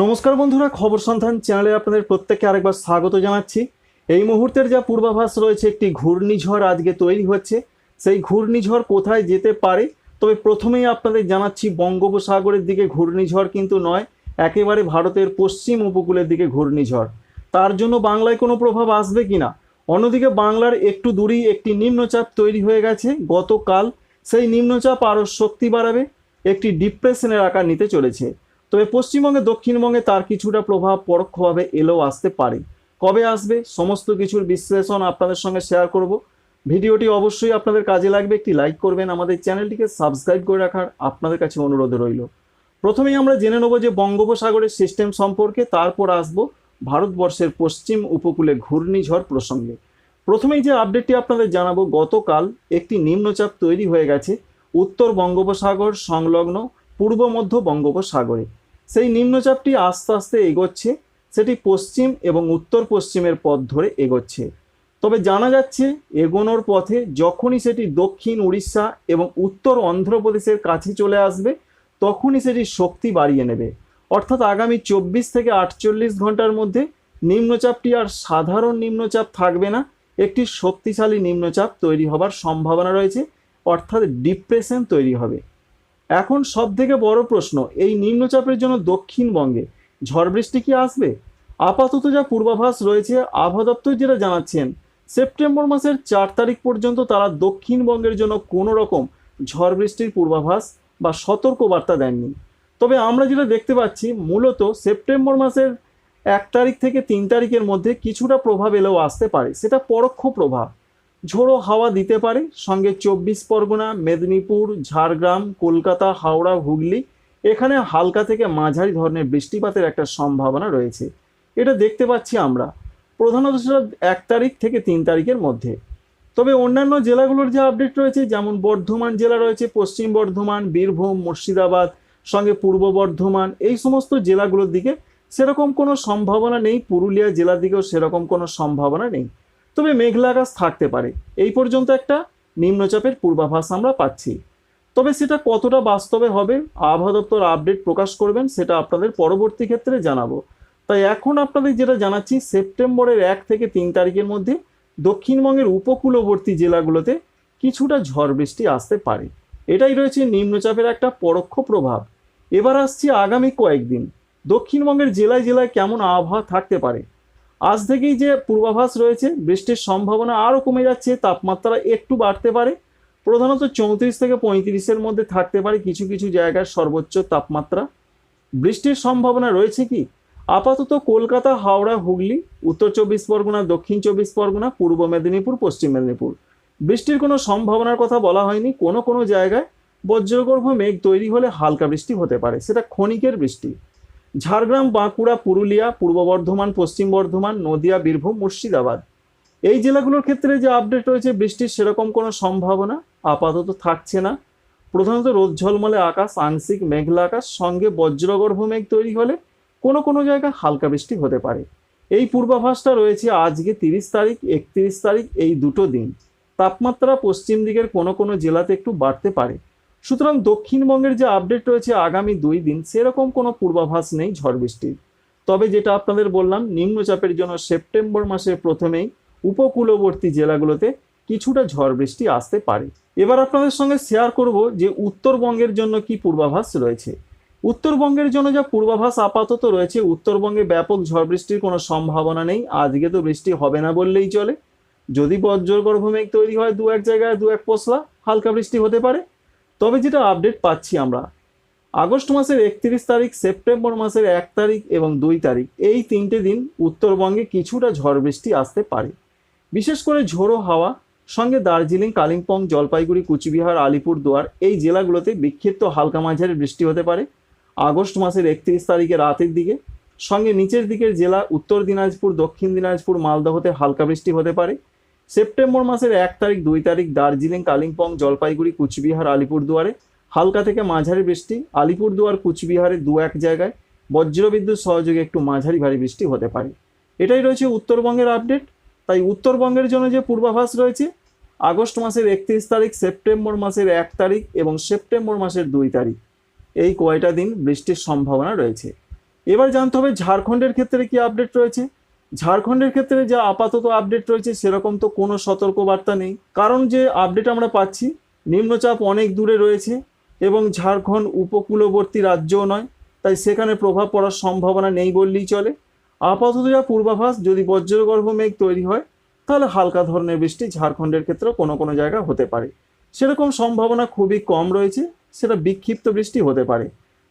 নমস্কার বন্ধুরা, খবর সন্ধান চ্যানেলে আপনাদের প্রত্যেককে আরেকবার স্বাগত জানাচ্ছি। এই মুহূর্তের যা পূর্বাভাস রয়েছে, একটি ঘূর্ণিঝড় আজকে তৈরি হচ্ছে। সেই ঘূর্ণিঝড় কোথায় যেতে পারে? তবে প্রথমেই আপনাদের জানাচ্ছি, বঙ্গোপসাগরের দিকে ঘূর্ণিঝড় কিন্তু নয়, একেবারে ভারতের পশ্চিম উপকূলের দিকে ঘূর্ণিঝড়। তার জন্য বাংলায় কোনো প্রভাব আসবে কি না অন্যদিকে বাংলার একটু দূরেই একটি নিম্নচাপ তৈরি হয়ে গেছে। গতকাল সেই নিম্নচাপ আরও শক্তি বাড়াবে, একটি ডিপ্রেশনের আকার নিতে চলেছে। তবে পশ্চিমবঙ্গে, দক্ষিণবঙ্গে তার কিছুটা প্রভাব পরোক্ষভাবে এলেও আসতে পারে। কবে আসবে, সমস্ত কিছুর বিশ্লেষণ আপনাদের সঙ্গে শেয়ার করব। ভিডিওটি অবশ্যই আপনাদের কাজে লাগবে। একটি লাইক করবেন, আমাদের চ্যানেলটিকে সাবস্ক্রাইব করে রাখার আপনাদের কাছে অনুরোধ রইল। প্রথমেই আমরা জেনে নেব যে বঙ্গোপসাগরের সিস্টেম সম্পর্কে, তারপর আসব ভারতবর্ষের পশ্চিম উপকূলে ঘূর্ণিঝড় প্রসঙ্গে। প্রথমেই যে আপডেটটি আপনাদের জানাব, গতকাল একটি নিম্নচাপ তৈরি হয়ে গেছে উত্তর বঙ্গোপসাগর সংলগ্ন পূর্ব মধ্য বঙ্গোপসাগরে। সেই নিম্নচাপটি আস্তে আস্তে এগোচ্ছে, সেটি পশ্চিম এবং উত্তর পশ্চিমের পথ ধরে এগোচ্ছে। তবে জানা যাচ্ছে, এগোনোর পথে যখনই সেটি দক্ষিণ উড়িষ্যা এবং উত্তর অন্ধ্রপ্রদেশের কাছে চলে আসবে, তখনই সেটি শক্তি বাড়িয়ে নেবে। অর্থাৎ আগামী চব্বিশ থেকে আটচল্লিশ ঘণ্টার মধ্যে নিম্নচাপটি আর সাধারণ নিম্নচাপ থাকবে না। একটি শক্তিশালী নিম্নচাপ তৈরি হবার সম্ভাবনা রয়েছে, অর্থাৎ ডিপ্রেশন তৈরি হবে। এখন সব থেকে বড় প্রশ্ন, এই নিম্নচাপের জন্য দক্ষিণবঙ্গে ঝড় বৃষ্টি কি আসবে? আপাতত যা পূর্বাভাস রয়েছে, আবহাওয়া দপ্তর যেটা জানাচ্ছেন, সেপ্টেম্বর মাসের চার তারিখ পর্যন্ত তারা দক্ষিণবঙ্গের জন্য কোনো রকম ঝড় বৃষ্টির পূর্বাভাস বা সতর্কবার্তা দেননি। তবে আমরা যেটা দেখতে পাচ্ছি, মূলত সেপ্টেম্বর মাসের এক তারিখ থেকে তিন তারিখের মধ্যে কিছুটা প্রভাব এলেও আসতে পারে, সেটা পরোক্ষ প্রভাব। ঝোড়ো হাওয়া দিতে পারে। সঙ্গে চব্বিশ পরগনা, মেদিনীপুর, ঝাড়গ্রাম, কলকাতা, হাওড়া, হুগলি, এখানে হালকা থেকে মাঝারি ধরনের বৃষ্টিপাতের একটা সম্ভাবনা রয়েছে। এটা দেখতে পাচ্ছি আমরা। প্রধানত সেটা এক তারিখ থেকে তিন তারিখের মধ্যে। তবে অন্যান্য জেলাগুলোর যে আপডেট রয়েছে, যেমন বর্ধমান জেলা রয়েছে, পশ্চিম বর্ধমান, বীরভূম, মুর্শিদাবাদ, সঙ্গে পূর্ব বর্ধমান, এই সমস্ত জেলাগুলোর দিকে সেরকম কোনো সম্ভাবনা নেই। পুরুলিয়া জেলার দিকেও সেরকম কোনো সম্ভাবনা নেই। তবে মেঘলা আকাশ থাকতে পারে। এই পর্যন্ত একটা নিম্নচাপের পূর্বাভাস আমরা পাচ্ছি। তবে সেটা কতটা বাস্তবে হবে, আবহাওয়া দপ্তর আপডেট প্রকাশ করবেন সেটা আপনাদের পরবর্তী ক্ষেত্রে জানাব। তাই এখন আপনাদের যেটা জানাচ্ছি, সেপ্টেম্বরের এক থেকে তিন তারিখের মধ্যে দক্ষিণবঙ্গের উপকূলবর্তী জেলাগুলোতে কিছুটা ঝড় বৃষ্টি আসতে পারে। এটাই রয়েছে নিম্নচাপের একটা পরোক্ষ প্রভাব। এবার আসছি আগামী কয়েকদিন। দক্ষিণবঙ্গের জেলায় জেলায় কেমন আবহাওয়া থাকতে পারে? আজ থেকেই যে পূর্বাভাস রয়েছে, বৃষ্টির সম্ভাবনা আরও কমে যাচ্ছে, তাপমাত্রা একটু বাড়তে পারে। প্রধানত চৌত্রিশ থেকে পঁয়ত্রিশের মধ্যে থাকতে পারে কিছু কিছু জায়গার সর্বোচ্চ তাপমাত্রা। বৃষ্টির সম্ভাবনা রয়েছে কি? আপাতত কলকাতা, হাওড়া, হুগলি, উত্তর চব্বিশ পরগনা, দক্ষিণ চব্বিশ পরগনা, পূর্ব মেদিনীপুর, পশ্চিম মেদিনীপুর। বৃষ্টির কোনো সম্ভাবনার কথা বলা হয়নি। কোনো কোনো জায়গায় বজ্রগর্ভ মেঘ তৈরি হলে হালকা বৃষ্টি হতে পারে। সেটা ক্ষণিকের বৃষ্টি। ঝাড়গ্রাম, বাঁকুড়া, পুরুলিয়া, পূর্ব বর্ধমান, পশ্চিম বর্ধমান, নদিয়া, বীরভূম, মুর্শিদাবাদ। এই জেলাগুলোর ক্ষেত্রে যে আপডেট রয়েছে, বৃষ্টির সেরকম কোনো সম্ভাবনা আপাতত থাকছে না। প্রধানত রোদ ঝলমলে আকাশ, আংশিক মেঘলা আকাশ, সঙ্গে বজ্রগর্ভ মেঘ তৈরি হলে কোনো কোনো জায়গায় হালকা বৃষ্টি হতে পারে। এই পূর্বাভাসটা রয়েছে আজকে তিরিশ তারিখ, একত্রিশ তারিখ, এই দুটো দিন। তাপমাত্রা পশ্চিম দিকের কোনো কোনো জেলাতে একটু বাড়তে পারে। সুতরাং দক্ষিণবঙ্গের যে আপডেট রয়েছে আগামী দুই দিন, সেরকম কোনো পূর্বাভাস নেই ঝড় বৃষ্টির। তবে যেটা আপনাদের বললাম, নিম্নচাপের জন্য সেপ্টেম্বর মাসের প্রথমেই উপকূলবর্তী জেলাগুলোতে কিছুটা ঝড় বৃষ্টি আসতে পারে। এবার আপনাদের সঙ্গে শেয়ার করব যে উত্তরবঙ্গের জন্য কি পূর্বাভাস রয়েছে। উত্তরবঙ্গের জন্য যা পূর্বাভাস আপাতত রয়েছে, উত্তরবঙ্গে ব্যাপক ঝড় বৃষ্টির কোনো সম্ভাবনা নেই। আজকে তো বৃষ্টি হবে না বললেই চলে। যদি বজ্রগর্ভ মেঘ তৈরি হয় দু এক জায়গায়, দু এক পশলা, হালকা বৃষ্টি হতে পারে। তবে যেটা আপডেট পাচ্ছি আমরা, আগস্ট মাসের একত্রিশ তারিখ, সেপ্টেম্বর মাসের এক তারিখ এবং দুই তারিখ, এই তিনটে দিন উত্তরবঙ্গে কিছুটা ঝড় বৃষ্টি আসতে পারে। বিশেষ করে ঝোড়ো হাওয়া, সঙ্গে দার্জিলিং, কালিম্পং, জলপাইগুড়ি, কুচবিহার, আলিপুরদুয়ার, এই জেলাগুলোতে বিক্ষিপ্ত হালকা মাঝারি বৃষ্টি হতে পারে। আগস্ট মাসের একত্রিশ তারিখে রাতের দিকে, সঙ্গে নিচের দিকের জেলা উত্তর দিনাজপুর, দক্ষিণ দিনাজপুর, মালদহতে হালকা বৃষ্টি হতে পারে। সেপ্টেম্বর মাসের এক তারিখ, দুই তারিখ দার্জিলিং, কালিম্পং, জলপাইগুড়ি, কুচবিহার, আলিপুরদুয়ারে। হালকা থেকে মাঝারি বৃষ্টি। আলিপুরদুয়ার, কুচবিহারে দু এক জায়গায়। বজ্রবিদ্যুৎ সহযোগে একটু মাঝারি ভারী বৃষ্টি হতে পারে। এটাই রয়েছে উত্তরবঙ্গের আপডেট। তাই উত্তরবঙ্গের জন্য যে পূর্বাভাস রয়েছে, আগস্ট মাসের একত্রিশ তারিখ, সেপ্টেম্বর মাসের এক তারিখ এবং সেপ্টেম্বর মাসের দুই তারিখ। এই কয়টা দিন বৃষ্টির সম্ভাবনা রয়েছে। এবার জানতে হবে ঝাড়খণ্ডের ক্ষেত্রে কি আপডেট রয়েছে। ঝাড়খণ্ডের ক্ষেত্রে যা আপাতত আপডেট রয়েছে, সেরকম তো কোনো সতর্কবার্তা নেই। কারণ যে আপডেট আমরা পাচ্ছি, নিম্নচাপ অনেক দূরে রয়েছে এবং ঝাড়খণ্ড উপকূলবর্তী রাজ্যও নয়, তাই সেখানে প্রভাব পড়ার সম্ভাবনা নেই বললেই চলে। আপাতত যা পূর্বাভাস, যদি বজ্রগর্ভ মেঘ তৈরি হয়, তাহলে হালকা ধরনের বৃষ্টি ঝাড়খণ্ডের ক্ষেত্রে কোনো কোনো জায়গা হতে পারে। সেরকম সম্ভাবনা খুবই কম রয়েছে, সেটা বিক্ষিপ্ত বৃষ্টি হতে পারে।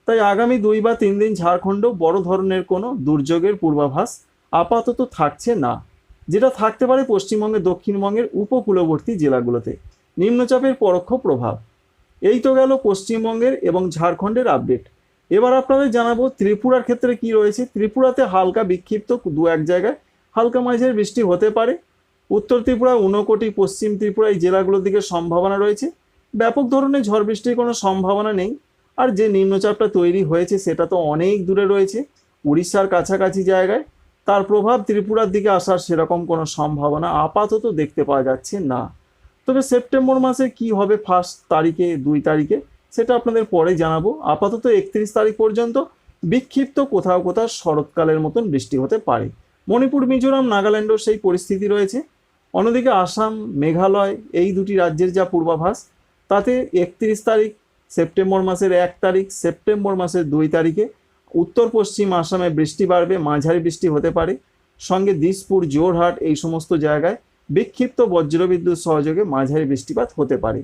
তাই আগামী দুই বা তিন দিন ঝাড়খণ্ড বড় ধরনের কোনো দুর্যোগের পূর্বাভাস আপাতত থাকছে না, যেটা থাকতে পারে পশ্চিমবঙ্গের দক্ষিণবঙ্গের উপকূলবর্তী জেলাগুলোতে। নিম্নচাপের পরোক্ষ প্রভাব। এই তো গেল পশ্চিমবঙ্গের এবং ঝাড়খণ্ডের আপডেট। এবার আপনাদের জানাব ত্রিপুরার ক্ষেত্রে কি রয়েছে। ত্রিপুরাতে হালকা বিক্ষিপ্ত দু এক জায়গায় হালকা মাঝের বৃষ্টি হতে পারে। উত্তর ত্রিপুরা ঊনকোটি পশ্চিম ত্রিপুরা এই জেলাগুলোর দিকে সম্ভাবনা রয়েছে। ব্যাপক ধরনের ঝড় বৃষ্টির কোনো সম্ভাবনা নেই। আর যে নিম্নচাপটা তৈরি হয়েছে সেটা তো অনেক দূরে রয়েছে। উড়িষ্যার কাছাকাছি জায়গায় তার প্রভাব ত্রিপুরার দিকে আসার সেরকম কোনো সম্ভাবনা আপাতত দেখতে পাওয়া যাচ্ছে না। তবে সেপ্টেম্বর মাসে কি হবে ফার্স্ট তারিখে, দুই তারিখে, সেটা আপনাদের পরে জানাব। আপাতত একত্রিশ তারিখ পর্যন্ত বিক্ষিপ্ত কোথাও কোথাও শরৎকালের মতন বৃষ্টি হতে পারে। মণিপুর, মিজোরাম, নাগাল্যান্ডও সেই পরিস্থিতি রয়েছে। অন্যদিকে আসাম, মেঘালয়, এই দুটি রাজ্যের যা পূর্বাভাস, তাতে একত্রিশ তারিখ, সেপ্টেম্বর মাসের এক তারিখ, সেপ্টেম্বর মাসের দুই তারিখে উত্তর পশ্চিম আসামে বৃষ্টি বাড়বে, মাঝারি বৃষ্টি হতে পারে। সঙ্গে দিসপুর, জোরহাট এই সমস্ত জায়গায় বিক্ষিপ্ত বজ্রবিদ্যুৎ সহযোগে মাঝারি বৃষ্টিপাত হতে পারে।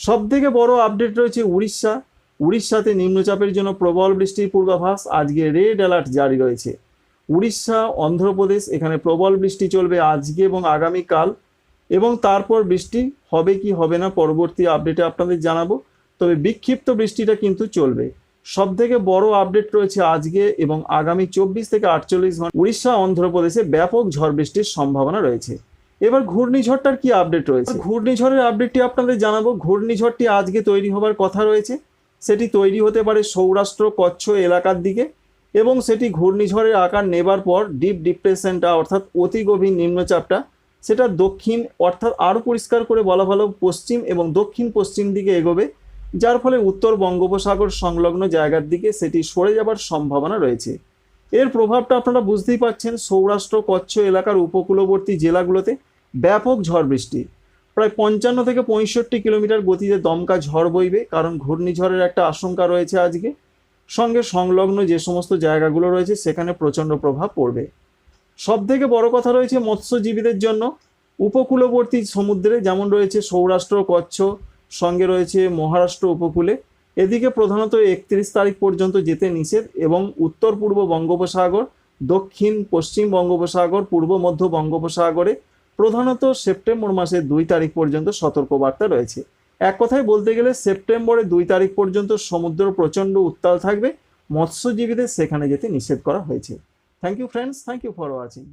সব থেকে বড় আপডেট রয়েছে উড়িষ্যা। উড়িষ্যাতে নিম্নচাপের জন্য প্রবল বৃষ্টির পূর্বাভাস আজকে রেড অ্যালার্ট জারি রয়েছে। উড়িষ্যা, অন্ধ্রপ্রদেশ এখানে প্রবল বৃষ্টি চলবে আজকে এবং আগামীকাল এবং তারপর বৃষ্টি হবে কি হবে না পরবর্তী আপডেটে আপনাদের জানাব। তবে বিক্ষিপ্ত বৃষ্টিটা কিন্তু চলবে। সব থেকে বড় আপডেট রয়েছে আজকে এবং আগামী চব্বিশ থেকে আটচল্লিশ ঘণ্টা উড়িষ্যা, অন্ধ্রপ্রদেশে ব্যাপক ঝড় বৃষ্টির সম্ভাবনা রয়েছে। এবার ঘূর্ণিঝড়টার কি আপডেট রয়েছে? ঘূর্ণিঝড়ের আপডেটটি আপনাদের জানাব। ঘূর্ণিঝড়টি আজকে তৈরি হবার কথা রয়েছে। সেটি তৈরি হতে পারে সৌরাষ্ট্র কচ্ছ এলাকার দিকে এবং সেটি ঘূর্ণিঝড়ের আকার নেবার পর ডিপ ডিপ্রেশনটা অর্থাৎ অতি গভীর নিম্নচাপটা, সেটা দক্ষিণ অর্থাৎ আরও পরিষ্কার করে বলা ভালো পশ্চিম এবং দক্ষিণ পশ্চিম দিকে এগোবে। যার ফলে উত্তর বঙ্গোপসাগর সংলগ্ন জায়গার দিকে সেটি সরে যাবার সম্ভাবনা রয়েছে। এর প্রভাবটা আপনারা বুঝতেই পাচ্ছেন সৌরাষ্ট্র, কচ্ছ এলাকার উপকূলবর্তী জেলাগুলোতে ব্যাপক ঝড় বৃষ্টি। প্রায় পঞ্চান্ন থেকে পঁয়ষট্টি কিলোমিটার গতিতে দমকা ঝড় বইবে, কারণ ঘূর্ণিঝড়ের একটা আশঙ্কা রয়েছে আজকে। সঙ্গে সংলগ্ন যে সমস্ত জায়গাগুলো রয়েছে, সেখানে প্রচণ্ড প্রভাব পড়বে। সব থেকে বড় কথা রয়েছে মৎস্যজীবীদের জন্য। উপকূলবর্তী সমুদ্রে যেমন রয়েছে সৌরাষ্ট্র, কচ্ছ সঙ্গে রয়েছে মহারাষ্ট্র উপকূলে। এদিকে প্রধানত একত্রিশ তারিখ পর্যন্ত যেতে নিষেধ এবং উত্তর পূর্ব বঙ্গোপসাগর, দক্ষিণ পশ্চিম বঙ্গোপসাগর, পূর্ব মধ্য বঙ্গোপসাগরে প্রধানত সেপ্টেম্বর মাসের দুই তারিখ পর্যন্ত সতর্কবার্তা রয়েছে। এক কথায় বলতে গেলে সেপ্টেম্বরের দুই তারিখ পর্যন্ত সমুদ্র প্রচণ্ড উত্তাল থাকবে। মৎস্যজীবীদের সেখানে যেতে নিষেধ করা হয়েছে। Thank you friends thank you for watching